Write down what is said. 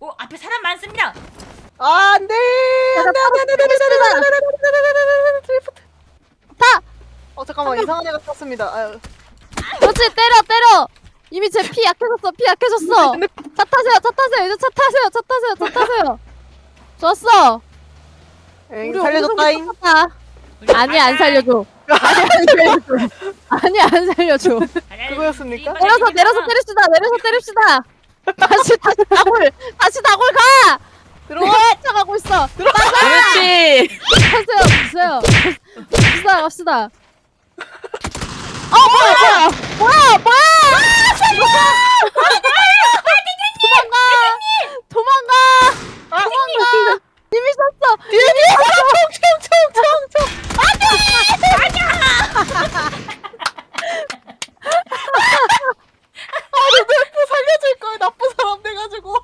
오 앞에 사람 많습니다. 아, 안 돼! 안 돼, 안 돼, 안 돼, 안 돼, 안 돼, 안 돼, 안 돼, 안 돼, 안 돼, 안 돼, 드리프트. 타! 어, 잠깐만, 이상한 애가 탔습니다. 아유. 그렇지 때려 때려 이미 제 피 약해졌어 피 약해졌어 차 타세요 차 타세요 이제 차 타세요 차 타세요 차 타세요 좋았어 에이, 우리 살려줬다잉. 우리 아니 안. 살려줘 아니 안 살려줘 아니 안 살려줘 가자, 그거였습니까? 우리 내려서 이번에 내려서. 때립시다 내려서 때립시다 다시 다시 들어와! 있어 그렇지. 하세요. 주세요. 갑시다 갑시다